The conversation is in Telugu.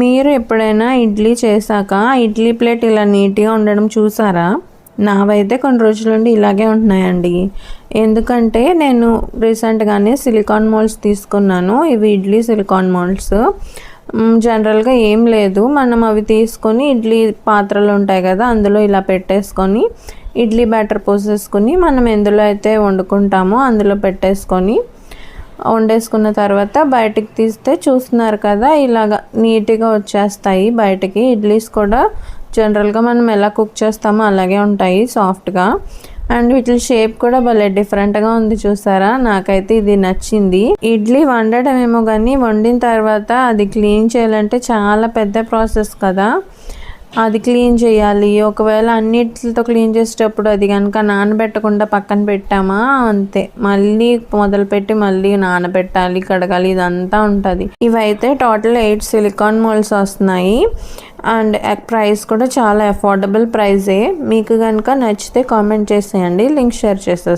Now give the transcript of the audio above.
మీరు ఎప్పుడైనా ఇడ్లీ చేశాక ఇడ్లీ ప్లేట్ ఇలా నీట్గా ఉండడం చూసారా? నావైతే కొన్ని రోజుల నుండి ఇలాగే ఉంటున్నాయండి. ఎందుకంటే నేను రీసెంట్గానే సిలికాన్ మోల్డ్స్ తీసుకున్నాను. ఇవి ఇడ్లీ సిలికాన్ మోల్డ్స్. జనరల్గా ఏం లేదు. మనం అవి తీసుకొని ఇడ్లీ పాత్రలు ఉంటాయి కదా అందులో ఇలా పెట్టేసుకొని ఇడ్లీ బ్యాటర్ పోసేసుకొని మనం ఎందులో అయితే వండుకుంటామో అందులో పెట్టేసుకొని వండేసుకున్న తర్వాత బయటికి తీస్తే చూస్తున్నారు కదా ఇలాగ నీట్గా వచ్చేస్తాయి బయటికి. ఇడ్లీస్ కూడా జనరల్గా మనం ఎలా కుక్ చేస్తామో అలాగే ఉంటాయి సాఫ్ట్గా. అండ్ వీటి షేప్ కూడా భలే డిఫరెంట్గా ఉంది చూసారా? నాకైతే ఇది నచ్చింది. ఇడ్లీ వండడం ఏమో కానీ వండిన తర్వాత అది క్లీన్ చేయాలంటే చాలా పెద్ద ప్రాసెస్ కదా. అది క్లీన్ చేయాలి. ఒకవేళ అన్నిటితో క్లీన్ చేసేటప్పుడు అది కనుక నానబెట్టకుండా పక్కన పెట్టామా? అంతే. మళ్ళీ మొదలుపెట్టి మళ్ళీ నానబెట్టాలి కడగాలి ఇదంతా ఉంటుంది. ఇవైతే టోటల్ ఎయిట్ సిలికాన్ మోల్స్ వస్తున్నాయి. అండ్ ప్రైస్ uh, కూడా చాలా అఫోర్డబుల్ ప్రైజే మీకు కనుక నచ్చితే కామెంట్ చేసేయండి లింక్ షేర్ చేసేస్తాను